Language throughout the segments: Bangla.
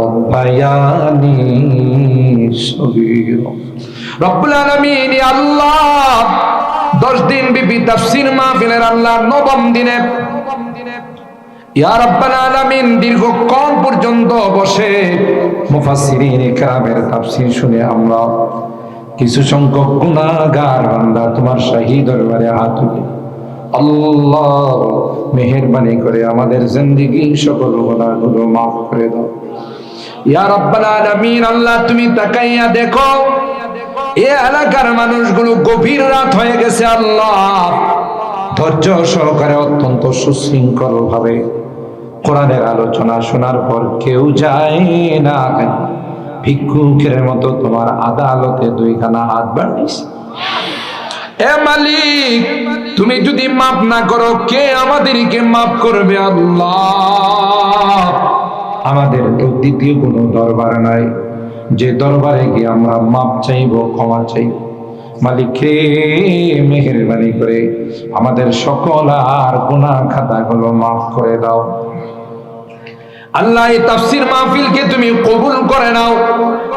রব্বায়ানি রব্বুল আল্লাহ 10 দিন বিবি তাফসীর মাহফিলের আল্লাহ নবম দিনে ইয়া আলামিন, দীর্ঘক্ষণ পর্যন্ত বসে মুফাসসিরিন তাফসীর শুনে আমরা কিছু সংখ্যক গুনাহগার বান্দা তোমার শাহী দরবারে হাত তুলি। আল্লাহ, মেহেরবানি করে আমাদের জিন্দেগি সকল গুনাহগুলো মাফ করে দাও। ইয়া রাব্বাল আলামিন, আল্লাহ তুমি তাকাইয়া দেখো। এ এলাকার মানুষগুলো গভীর রাত হয়ে গেছে, আল্লাহ। ধৈর্য সহকারে অত্যন্ত সুশৃঙ্খল ভাবে কোরআনের আলোচনা শোনার পর কেউ যায় না ভিক্ষুকের মতো তোমার আদালতে দুইখানা হাত বাড়িয়েছে এ মালিক, তুমি যদি মাফ না করো, কে আমাদেরকে মাফ করবে, আল্লাহ? আমাদের তো দ্বিতীয় কোনো দরবার নাই। যে দরবারে গিয়ে আমরা মাপ চাইব, ক্ষমা চাইব। মালিক রে মেহরবানি করে আমাদের সকল আর গুণা খাতাগুলো মাফ করে দাও। আল্লাহ, এই তাফসির মাহফিলকে তুমি কবুল করে নাও।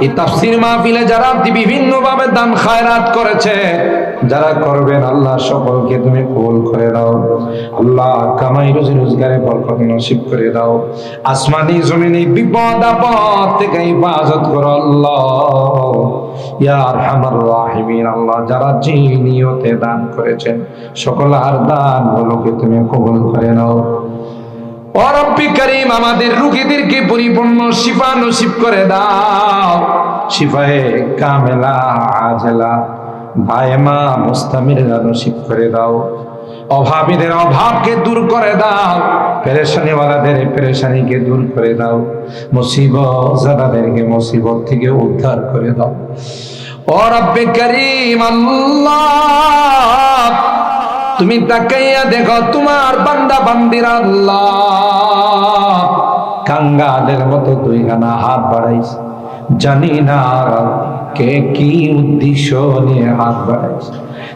এই তাফসির মাহফিলে যারা বিভিন্ন ভাবে দান খায়রাত করেছে, যারা করবেন আল্লাহ সকলকে তুমি কবুল করে দাও আল্লাহ কামাই রুজি রোজগারে বরকত নসিব করে দাও। আসমানি জমিনে বিপদ আপদ থেকে হিফাজত করো আল্লাহ। ইয়া আরহামার রাহিমিন, আল্লাহ যারা যে নিয়তে দান করেছেন, সকল আর দান গুলোকে তুমি কবুল করে নাও। করিম, আমাদের রুগীদেরকে পরিপূর্ণ শিফা নসিব করে দাও। শিফায়ে কামেলা, আজলা ভাইমা মুস্তামিরা নসিব করে দাও। অভাবীদের অভাবকে দূর করে দাও। পেরেশানিওয়ালাদের পেরেশানিকে দূর করে দাও। মুসিবত যাদাদেরকে মুসিবত থেকে উদ্ধার করে দাও। ও রব্বে করিম, আল্লাহ তুমি তাকাইয়া দেখো তোমার বান্দা বান্দির আল্লাহ। কাঙ্গালের মতো দুইখানা হাত বাড়াইছে। জানি না কে কি উদ্দেশ্য নিয়ে হাত বাড়াইছে।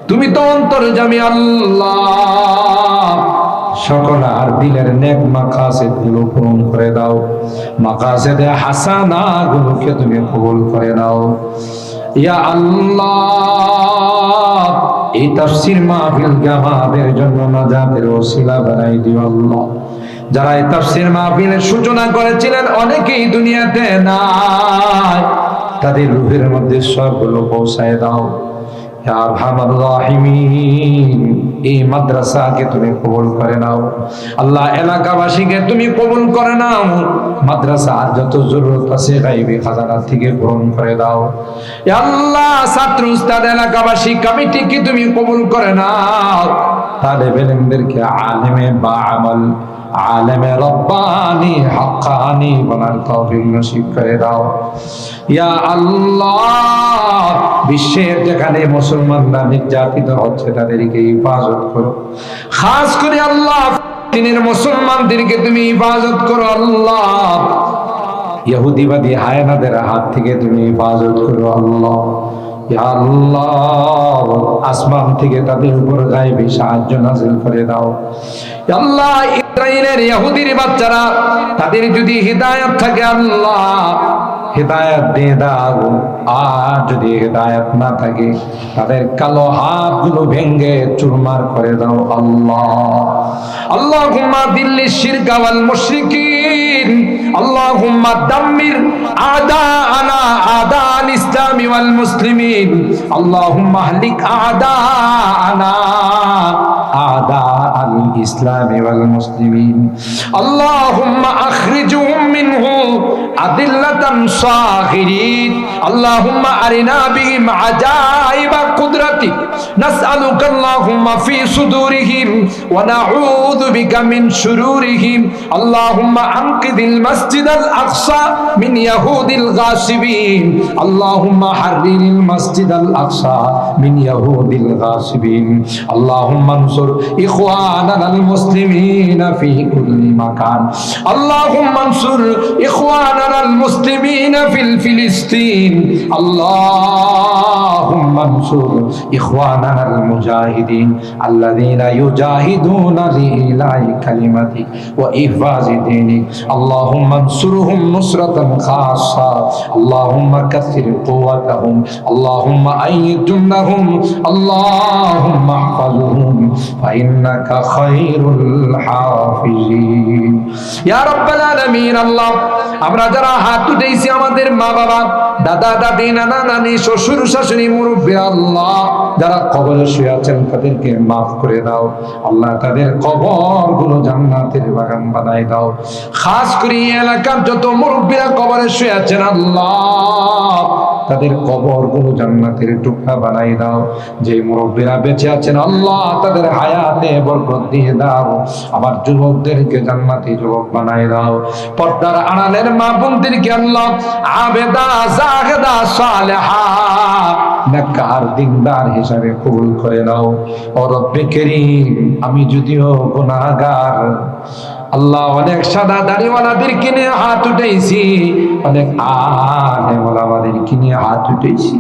তুমি তো অন্তর জামি আল্লাহ। সকল আর দিলের নেক মাকাসেদগুলো পূরণ করে দাও। মাকাসেদে হাসানা গুলোকে তুমি কবুল করে দাও ইয়া আল্লাহ, এই তাফসির মাহফিল আমাদের জন্য নাজাতের ওসিলা বানাই দিও আল্লাহ। যারা এই তাফসির মাহফিলের সূচনা করেছিলেন, অনেকেই দুনিয়াতে নাই। তাদের রুহের মধ্যে সবগুলো পৌঁছায় দাও। ইয়া আরহামার রাহিমিন। এই মাদ্রাসাকে তুমি কবুল করে নাও। আল্লাহ এলাকাবাসীকে তুমি কবুল করে নাও। মাদ্রাসা যত জরুরত আছে গাইবে খাজানা থেকে পূরণ করে দাও আল্লাহ, ছাত্র উস্তাদ, এলাকাবাসী, কমিটিকে তুমি কবুল করে নাও। তাহলে বেলেমদেরকে আলেমে বা আমল আলেমে রব্বানি হাক্কানি, বলার তৌফিক নসিব করে দাও। ইয়া আল্লাহ, বিশ্বের যেখানে মুসলমানরা নির্যাতিত হচ্ছে, তাদেরকে হিফাজত করো। খাস করে আল্লাহ দিনের মুসলমানদেরকে তুমি হিফাজত করো, আল্লাহ। ইহুদিবাদী হায়নাদের হাত থেকে তুমি হিফাজত করো, আল্লাহ। আসমান থেকে তাদের উপর গাইবে সাহায্য নাজিল করে দাও। আল্লাহ ইসরায়েলের ইহুদির বাচ্চারা, তাদের যদি থাকে আল্লাহ দিয়ে দাও। আর যদি না থাকে, তাদের কালো হাতগুলো ভেঙ্গে চুরমার করে দাও আল্লাহ। আল্লাহ দিল্লি শিরকাওয়াল মুশরিকিন। আল্লাহ দাম্মির আদা আনা আদা أعداءنا أعداء الإسلام والمسلمين اللهم اهلك أعداءنا أعداء الإسلام والمسلمين اللهم أخرجهم منه أذلة صاغرين اللهم أرنا بهم عجائب قدرتك نسألك اللهم في صدورهم ونعوذ بك من شرورهم اللهم أنقذ المسجد الأقصى من يهود الغاصبين اللهم হারিল মসজিদ আল আকসা মিন ইয়াহুদিল গাসিবিন। আল্লাহুম্মা নসুর ইখওয়ানাল মুসলিমিন ফি কুল্লি মাকান। আল্লাহুম্মা নসুর ইখওয়ানাল মুসলিমিন ফিল ফিলিস্তিন। আল্লাহুম্মা নসুর ইখওয়ানাল মুজাহিদিন। আল্লাযীনা ইউজাহিদুনা লিলাই কালিমাতিক ওয়া ইহফাজি দীনিক আল্লাহুম্মা নসুরহুম নুসরাতান খাসসা আল্লাহুম্মা جندهم اللهم أحفظهم. فإنك خير الحافظين. يا رب العالمين الله আমরা যারা হাত উঠেছি আমাদের মা বাবা দাদা, দাদি, নানা, নানি, শ্বশুর, শাশুড়ি, মুরব্বী, আল্লাহ, যারা কবরে শুয়ে আছেন, তাদেরকে মাফ করে দাও। আল্লাহ তাদের কবরগুলো জান্নাতের বাগান বানাই দাও। খাস করে এলাকার যত মুরব্বীরা কবরে শুয়ে আছেন, আল্লাহ, তাদের কবরগুলো জান্নাতের টুকরা বানাই দাও। যে মুরব্বীরা বেঁচে আছেন, আল্লাহ, তাদের হায়াতে বরকত দিয়ে দাও। আমার যুবকদেরকে জান্নাতি যুবক বানাই দাও। পর্দার আড়ালের মা বোনদেরকে আল্লাহ আবেদা আমি যদিও আল্লাহ অনেক সাদা দাড়িওয়ালাদের কিনে হাত উঠেছি অনেক আলেমওয়ালাদের কিনে হাত উঠেছি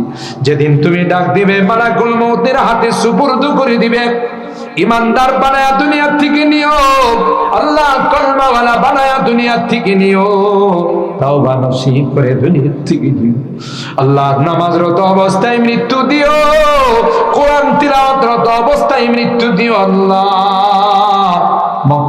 যেদিন তুমি ডাক দিবে, মালাকুল মৌতের হাতে সুপুর্দ করে দিবে। ইমানদার বানায়া দুনিয়ার থেকে নিও। আল্লাহ কলমাওয়ালা বানায়া দুনিয়ার থেকে নিও। তাও নসিব করে দুনিয়ার থেকে দিও আল্লাহ নামাজরত অবস্থায় মৃত্যু দিও। কোরআন তিলাওয়াতরত অবস্থায় মৃত্যু দিও আল্লাহ।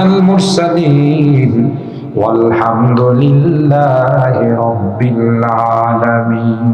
আলাল মুরসালিন والحمد لله رب العالمين